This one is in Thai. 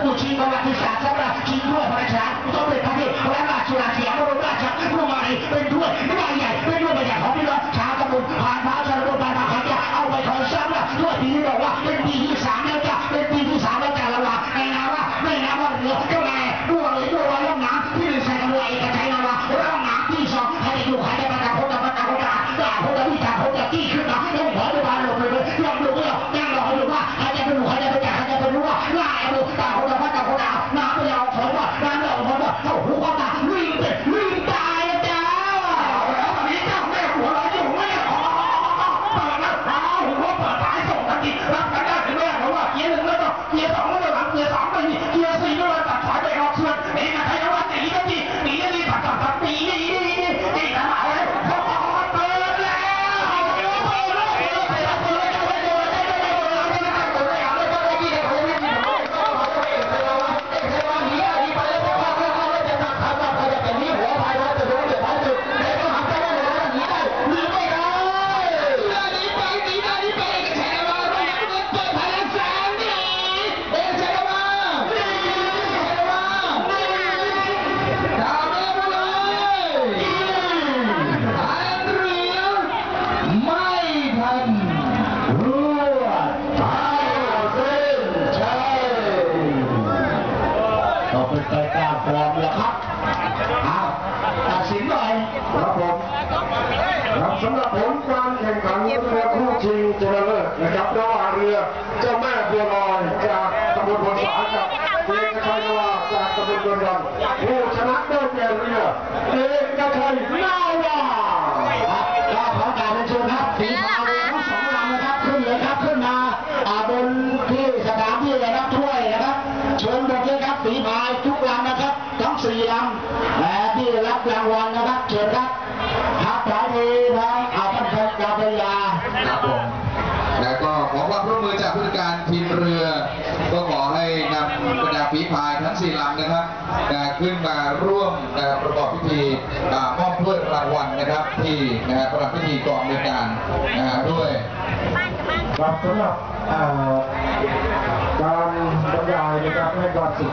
curtindo a Matuchá. ก็เป็นไปตามฟอร์มแล้วครับอาตัดสินหน่อยครับผมครับสำหรับผลการแข่งขันเรือคู่ชิงชนะเลิศนะครับระหว่างเรือเจ้าแม่บัวลอยจากตำบลพลสารกับเอกชัยนวาจากตำบลเมืองรังผู้ชนะได้แก่เรือเอกชัยนา หมดเลยครับสีพายทุกลำนะครับ ทั้งสี่ลำและที่รับรางวัลนะครับเชิญครับครับสายดีนะอาท่านพลกาพยาครับผมแล้วก็ขอความร่วมมือจากผู้จัดการทีมเรือ ก็ขอให้นำบรรดาฝีพายทั้งสี่ลำนะครับนะขึ้นมาร่วมนะประกอบพิธีมอบถ้วยรางวัลนะครับ ที่นะฮะประดับพิธีกองบริการนะด้วยครับสำหรับการบรรยายนะครับให้การศึก